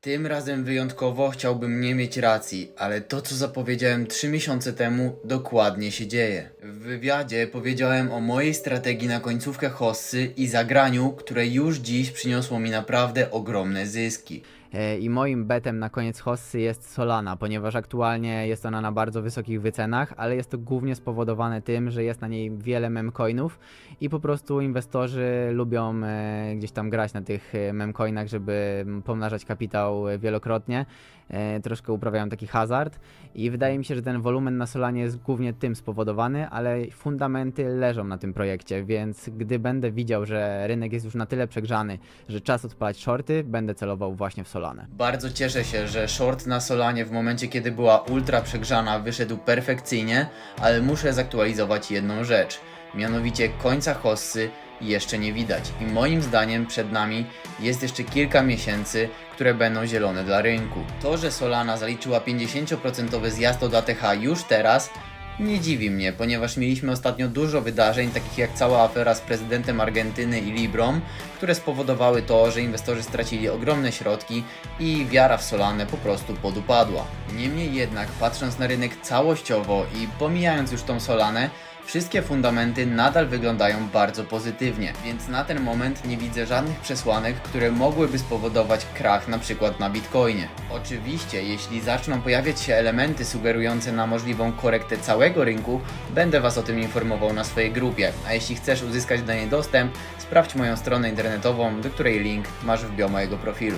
Tym razem wyjątkowo chciałbym nie mieć racji, ale to co zapowiedziałem 3 miesiące temu dokładnie się dzieje. W wywiadzie powiedziałem o mojej strategii na końcówkę hossy i zagraniu, które już dziś przyniosło mi naprawdę ogromne zyski. E, I moim betem na koniec hossy jest Solana, ponieważ aktualnie jest ona na bardzo wysokich wycenach, ale jest to głównie spowodowane tym, że jest na niej wiele memcoinów i po prostu inwestorzy lubią e, gdzieś tam grać na tych e, memcoinach, żeby pomnażać kapitał wielokrotnie. Troszkę uprawiają taki hazard i wydaje mi się, że ten wolumen na Solanie jest głównie tym spowodowany, ale fundamenty leżą na tym projekcie, więc gdy będę widział, że rynek jest już na tyle przegrzany, że czas odpalać shorty, będę celował właśnie w Solanę. Bardzo cieszę się, że short na Solanie w momencie kiedy była ultra przegrzana wyszedł perfekcyjnie, ale muszę zaktualizować jedną rzecz. Mianowicie końca hossy jeszcze nie widać i moim zdaniem przed nami jest jeszcze kilka miesięcy, które będą zielone dla rynku. To, że Solana zaliczyła 50% zjazd od ATH już teraz nie dziwi mnie, ponieważ mieliśmy ostatnio dużo wydarzeń, takich jak cała afera z prezydentem Argentyny i Librą, które spowodowały to, że inwestorzy stracili ogromne środki i wiara w Solanę po prostu podupadła. Niemniej jednak, patrząc na rynek całościowo i pomijając już tą Solanę, Wszystkie fundamenty nadal wyglądają bardzo pozytywnie, więc na ten moment nie widzę żadnych przesłanek, które mogłyby spowodować krach na przykład na Bitcoinie. Oczywiście, jeśli zaczną pojawiać się elementy sugerujące na możliwą korektę całego rynku, będę Was o tym informował na swojej grupie, a jeśli chcesz uzyskać do niej dostęp, sprawdź moją stronę internetową, do której link masz w bio mojego profilu.